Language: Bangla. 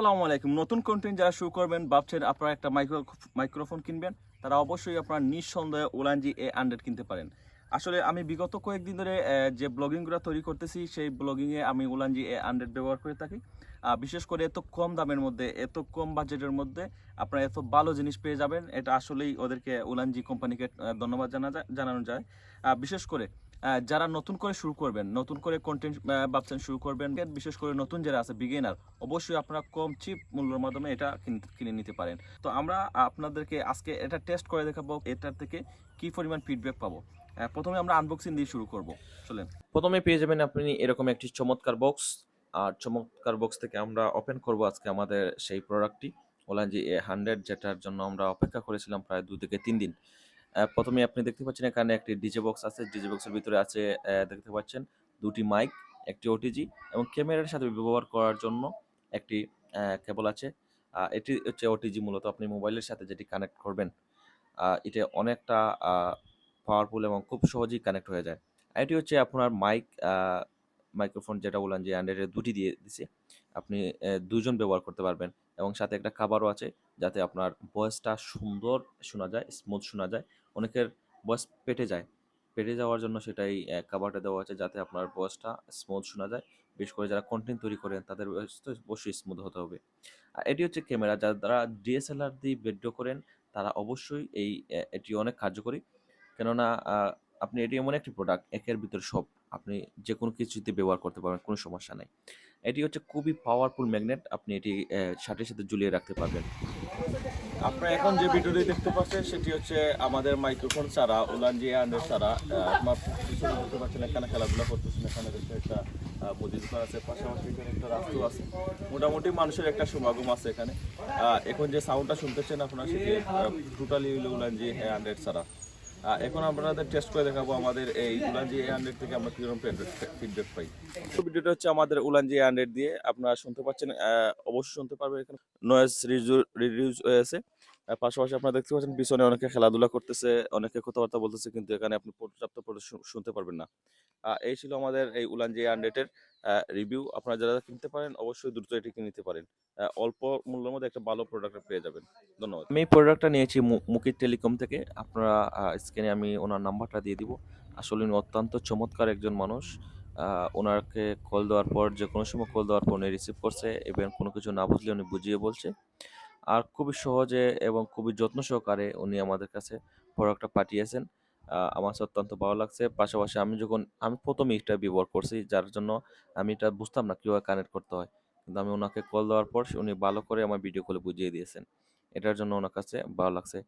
আসসালামু আলাইকুম। নতুন কন্টেন্ট যারা শুরু করবেন, ভাবছেন আপনারা একটা মাইক্রো মাইক্রোফোন কিনবেন, তারা অবশ্যই আপনারা নিঃসন্দেহে ওলানজি এ হান্ড্রেড কিনতে পারেন। আসলে আমি বিগত কয়েকদিন ধরে যে ব্লগিংগুলো তৈরি করতেছি, সেই ব্লগিংয়ে আমি ওলানজি এ হান্ড্রেড ব্যবহার করে থাকি। বিশেষ করে এত কম দামের মধ্যে, এত কম বাজেটের মধ্যে আপনারা এত ভালো জিনিস পেয়ে যাবেন, এটা আসলেই ওদেরকে ওলানজি কোম্পানিকে ধন্যবাদ জানা যায়, জানানো যায়। বিশেষ করে যারা নতুন করে শুরু করবেন, নতুন করে কন্টেন্ট ভাবছেন শুরু করবেন, বিশেষ করে নতুন যারা আছে বিগিনার অবশ্যই আপনারা কম চিপ মূল্যের মাধ্যমে এটা কিন- নিতে পারেন। তো আমরা আপনাদেরকে আজকে এটা টেস্ট করে দেখাবো, এটার থেকে কি পরিমাণ ফিডব্যাক পাবো। প্রথমে আমরা আনবক্সিং দিয়ে শুরু করব। চলেন। প্রথমে পেয়ে যাবেন আপনি এরকম একটি চমৎকার বক্স আর চমৎকার বক্স থেকে আমরা ওপেন করব আজকে আমাদের সেই প্রোডাক্টটি ওলানজি এ হান্ড্রেড যেটার জন্য আমরা অপেক্ষা করেছিলাম প্রায় দু থেকে তিন দিন। প্রথমে আপনি দেখতে পাচ্ছেন এখানে একটি ডিজে বক্স আছে। ডিজে বক্সের ভিতরে আছে দেখতে পাচ্ছেন দুটি মাইক একটি ওটিজি এবং ক্যামেরার সাথে ব্যবহার করার জন্য একটি কেবল আছে। এটি হচ্ছে ওটিজি মূলত আপনি মোবাইলের সাথে যেটি কানেক্ট করবেন। এটা অনেকটা পাওয়ারফুল এবং খুব সহজেই কানেক্ট হয়ে যায়। এটি হচ্ছে আপনার মাইক মাইক্রোফোন যেটা বললাম যে অ্যান্ড্রয়েডের দুটি দিয়ে দিছে। আপনি দুজন ব্যবহার করতে পারবেন। এবং সাথে একটা খাবারও আছে যাতে আপনার ভয়েসটা সুন্দর শোনা যায় স্মুথ শোনা যায়। অনেকের ভয়েস পেটে যায়। পেটে যাওয়ার জন্য সেটাই খাবারটা দেওয়া আছে যাতে আপনার ভয়েসটা স্মুথ শোনা যায়। বিশেষ করে যারা কন্টেন্ট তৈরি করেন, তাদের voice তো অবশ্যই স্মুথ হতে হবে। আর এটি হচ্ছে ক্যামেরা যারা ডিএসএলআর দিয়ে ভিডিও করেন, তারা অবশ্যই এই এটি অনেক কার্যকরী। কেননা আপনি এটি এমন একটি প্রোডাক্ট একের ভিতর সব আপনি যে কোনো কিছুতে ব্যবহার করতে পারবেন কোনো সমস্যা নাই। এটি হচ্ছে খুবই পাওয়ারফুল ম্যাগনেট আপনি এটি শার্টের সাথে ঝুলিয়ে রাখতে পারবেন। আপনারা এখন যে ভিডিওটি দেখতে পাচ্ছেন সেটি হচ্ছে আমাদের মাইক্রোফোন ছাড়া ওলানজি হান্ড্রেড ছাড়া আপনার দেখতে পাচ্ছেন এখানে খেলাধুলা করতেছেন এখানে দেখতে একটা মুদির দোকান আছে পাশাপাশি এখানে একটা রাস্তা আছে। মোটামুটি মানুষের একটা সমাগম আছে এখানে। এখন যে সাউন্ডটা শুনতেছেন আপনারা সেটি টোটালি ওলানজি হান্ড্রেড ছাড়া। আহ, এখন আপনাদের টেস্ট করে দেখাবো আমাদের এই উলানজি এ হান্ড্রেড থেকে আমরা কীরকম ফিডব্যাক পাই। ভিডিওটা হচ্ছে আমাদের উলানজি এ হান্ড্রেড দিয়ে। আপনারা শুনতে পাচ্ছেন অবশ্যই শুনতে পারবেন এখানে। নয়েজ রিডিউজ হয়েছে পাশাপাশি আপনারা দেখতে পাচ্ছেন পিছনে অনেকে খেলাধুলা করতেছে, অনেকে কথাবার্তা বলতেছে, কিন্তু এখানে আপনি পর্যাপ্ত শুনতে পারবেন না। এই ছিল আমাদের এই উলানজি হান্ড্রেডের রিভিউ আপনারা যারা কিনতে পারেন, অবশ্যই দ্রুত এটি কিনে নিতে পারেন। অল্প মূল্যের মধ্যে একটা ভালো প্রোডাক্ট পেয়ে যাবেন। ধন্যবাদ। আমি প্রোডাক্টটা নিয়েছি মু- মুকিত টেলিকম থেকে। আপনারা স্ক্রিনে আমি ওনার নাম্বারটা দিয়ে দিব। আসলে উনি অত্যন্ত চমৎকার একজন মানুষ। ওনাকে কল দেওয়ার পর যে কোনো সময় কল দেওয়ার পর উনি রিসিভ করছে। এবং কোনো কিছু না বুঝলে উনি বুঝিয়ে বলছে। আর খুবই সহজে এবং খুবই যত্ন সহকারে উনি আমাদের কাছে প্রোডাক্টটা পাঠিয়েছেন। আমার অত্যন্ত ভালো লাগছে। পাশাপাশি আমি যখন, আমি প্রথম এটা ব্যবহার করছি, যার জন্য আমি এটা বুঝতাম না কীভাবে কানেক্ট করতে হয়। কিন্তু আমি ওনাকে কল দেওয়ার পর উনি ভালো করে আমার ভিডিও কলে বুঝিয়ে দিয়েছেন। এটার জন্য ওনার কাছে ভালো লাগছে।